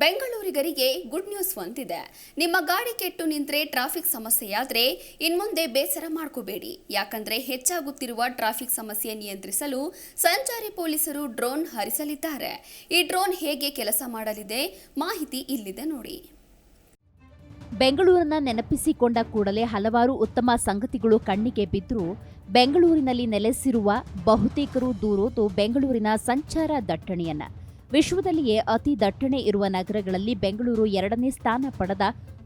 ಬೆಂಗಳೂರಿಗರಿಗೆ good news ಒಂದಿದೆ. ನಿಮ್ಮ ಗಾಡಿ ಕೆಟ್ಟು ನಿಂತರೆ ಟ್ರಾಫಿಕ್ ಸಮಸ್ಯೆಯಾದರೆ ಇನ್ಮುಂದೆ ಬೇಸರ ಮಾಡ್ಕೋಬೇಡಿ. ಯಾಕಂದ್ರೆ ಹೆಚ್ಚಾಗುತ್ತಿರುವ ಟ್ರಾಫಿಕ್ ಸಮಸ್ಯೆ ನಿಯಂತ್ರಿಸಲು ಸಂಚಾರಿ ಪೊಲೀಸರು ಡ್ರೋನ್ ಹರಿಸಲಿದ್ದಾರೆ. ಈ ಡ್ರೋನ್ ಹೇಗೆ ಕೆಲಸ ಮಾಡಲಿದೆ ಮಾಹಿತಿ ಇಲ್ಲಿದೆ ನೋಡಿ. ಬೆಂಗಳೂರನ್ನ ನೆನಪಿಸಿಕೊಂಡ ಕೂಡಲೇ ಹಲವಾರು ಉತ್ತಮ ಸಂಗತಿಗಳು ಕಣ್ಣಿಗೆ ಬಿದ್ದರೂ ಬೆಂಗಳೂರಿನಲ್ಲಿ ನೆಲೆಸಿರುವ ಬಹುತೇಕರು ದೂರೋದು ಬೆಂಗಳೂರಿನ ಸಂಚಾರ ದಟ್ಟಣೆಯನ್ನ. ವಿಶ್ವದಲ್ಲಿಯೇ ಅತಿ ದಟ್ಟಣೆ ಇರುವ ನಗರಗಳಲ್ಲಿ ಬೆಂಗಳೂರು ಎರಡನೇ ಸ್ಥಾನ ಪಡೆದ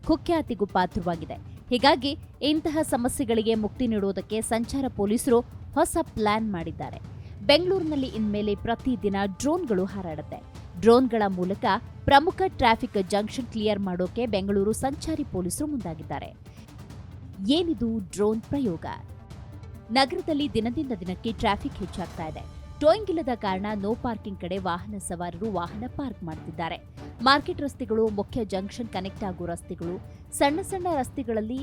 ಕುಖ್ಯಾತಿಗೂ ಪಾತ್ರವಾಗಿದೆ. ಹೀಗಾಗಿ ಇಂತಹ ಸಮಸ್ಯೆಗಳಿಗೆ ಮುಕ್ತಿ ನೀಡುವುದಕ್ಕೆ ಸಂಚಾರ ಪೊಲೀಸರು ಹೊಸ ಪ್ಲಾನ್ ಮಾಡಿದ್ದಾರೆ. ಬೆಂಗಳೂರಿನಲ್ಲಿ ಇನ್ಮೇಲೆ ಪ್ರತಿದಿನ ಡ್ರೋನ್ಗಳು ಹಾರಾಡುತ್ತೆ. ಡ್ರೋನ್ಗಳ ಮೂಲಕ ಪ್ರಮುಖ ಟ್ರಾಫಿಕ್ ಜಂಕ್ಷನ್ ಕ್ಲಿಯರ್ ಮಾಡೋಕೆ ಬೆಂಗಳೂರು ಸಂಚಾರಿ ಪೊಲೀಸರು ಮುಂದಾಗಿದ್ದಾರೆ. ಏನಿದು ಡ್ರೋನ್ ಪ್ರಯೋಗ? ನಗರದಲ್ಲಿ ದಿನದಿಂದ ದಿನಕ್ಕೆ ಟ್ರಾಫಿಕ್ ಹೆಚ್ಚಾಗ್ತಾ ಇದೆ. ಟೋಯಿಂಗ್ ಇಲ್ಲದ ಕಾರಣ ನೋ ಪಾರ್ಕಿಂಗ್ ಕಡೆ ವಾಹನ ಸವಾರರು ವಾಹನ ಪಾರ್ಕ್ ಮಾಡ್ತಿದ್ದಾರೆ. ಮಾರ್ಕೆಟ್ ರಸ್ತೆಗಳು, ಮುಖ್ಯ ಜಂಕ್ಷನ್ ಕನೆಕ್ಟ್ ಆಗೋ ರಸ್ತೆಗಳು, ಸಣ್ಣ ಸಣ್ಣ ರಸ್ತೆಗಳಲ್ಲಿ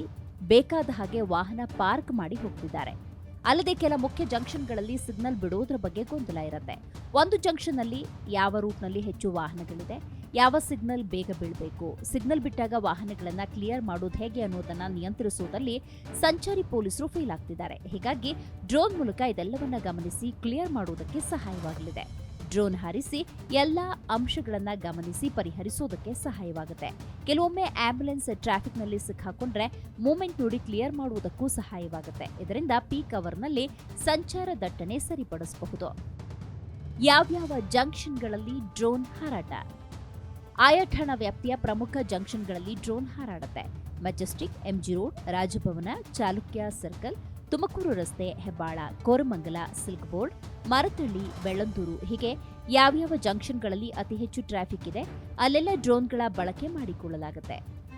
ಬೇಕಾದ ಹಾಗೆ ವಾಹನ ಪಾರ್ಕ್ ಮಾಡಿ ಹೋಗ್ತಿದ್ದಾರೆ. ಅಲ್ಲದೆ ಕೆಲ ಮುಖ್ಯ ಜಂಕ್ಷನ್ಗಳಲ್ಲಿ ಸಿಗ್ನಲ್ ಬಿಡುವುದರ ಬಗ್ಗೆ ಗೊಂದಲ ಇರುತ್ತೆ. ಒಂದು ಜಂಕ್ಷನ್ನಲ್ಲಿ ಯಾವ ರೂಟ್ನಲ್ಲಿ ಹೆಚ್ಚು ವಾಹನಗಳಿದೆ? ಯಾವ ಸಿಗ್ನಲ್ ಬೇಗ ಬೀಳಬೇಕು? ಸಿಗ್ನಲ್ ಬಿಟ್ಟಾಗ ವಾಹನಗಳನ್ನು ಕ್ಲಿಯರ್ ಮಾಡೋದು ಹೇಗೆ ಅನ್ನೋದನ್ನ ನಿಯಂತ್ರಿಸುವುದರಲ್ಲಿ ಸಂಚಾರಿ ಪೊಲೀಸರು ಫೇಲ್ ಆಗ್ತಿದ್ದಾರೆ. ಹೀಗಾಗಿ ಡ್ರೋನ್ ಮೂಲಕ ಇದೆಲ್ಲವನ್ನ ಗಮನಿಸಿ ಕ್ಲಿಯರ್ ಮಾಡುವುದಕ್ಕೆ ಸಹಾಯವಾಗಲಿದೆ. ಡ್ರೋನ್ ಹಾರಿಸಿ ಎಲ್ಲ ಅಂಶಗಳನ್ನ ಗಮನಿಸಿ ಪರಿಹರಿಸೋದಕ್ಕೆ ಸಹಾಯವಾಗುತ್ತೆ. ಕೆಲವೊಮ್ಮೆ ಆಂಬ್ಯುಲೆನ್ಸ್ ಟ್ರಾಫಿಕ್ನಲ್ಲಿ ಸಿಕ್ಕಾಕೊಂಡ್ರೆ ಮೂಮೆಂಟ್ ನೋಡಿ ಕ್ಲಿಯರ್ ಮಾಡುವುದಕ್ಕೂ ಸಹಾಯವಾಗುತ್ತೆ. ಇದರಿಂದ ಪೀಕ್ ಅವರ್ನಲ್ಲಿ ಸಂಚಾರ ದಟ್ಟಣೆ ಸರಿಪಡಿಸಬಹುದು. ಯಾವ್ಯಾವ ಜಂಕ್ಷನ್ಗಳಲ್ಲಿ ಡ್ರೋನ್ ಹಾರಾಟ? ಆಯಾ ಠಾಣಾ ವ್ಯಾಪ್ತಿಯ ಪ್ರಮುಖ ಜಂಕ್ಷನ್ಗಳಲ್ಲಿ drone ಹಾರಾಡುತ್ತೆ. Majestic, MG road, Raj Bhavan, Chalukya circle, Tumakuru ರಸ್ತೆ, ಹೆಬ್ಬಾಳ, ಕೋರಮಂಗಲ, ಸಿಲ್ಕ್ ಬೋರ್ಡ್ ಮರತಳ್ಳಿ ಬೆಳ್ಳಂದೂರು ಹೀಗೆ ಯಾವ್ಯಾವ ಜಂಕ್ಷನ್ಗಳಲ್ಲಿ ಅತಿ ಹೆಚ್ಚು ಟ್ರಾಫಿಕ್ ಇದೆ, ಅಲ್ಲೆಲ್ಲ ಡ್ರೋನ್ಗಳ ಬಳಕೆ ಮಾಡಿಕೊಳ್ಳಲಾಗುತ್ತೆ.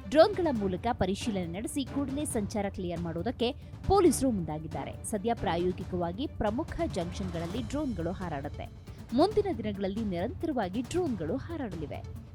ಡ್ರೋನ್ಗಳ ಮೂಲಕ ಪರಿಶೀಲನೆ ನಡೆಸಿ ಕೂಡಲೇ ಸಂಚಾರ ಕ್ಲಿಯರ್ ಮಾಡುವುದಕ್ಕೆ ಪೊಲೀಸರು ಮುಂದಾಗಿದ್ದಾರೆ. ಸದ್ಯ ಪ್ರಾಯೋಗಿಕವಾಗಿ ಪ್ರಮುಖ ಜಂಕ್ಷನ್ಗಳಲ್ಲಿ ಡ್ರೋನ್ಗಳು ಹಾರಾಡುತ್ತೆ. ಮುಂದಿನ ದಿನಗಳಲ್ಲಿ ನಿರಂತರವಾಗಿ ಡ್ರೋನ್ಗಳು ಹಾರಾಡಲಿವೆ.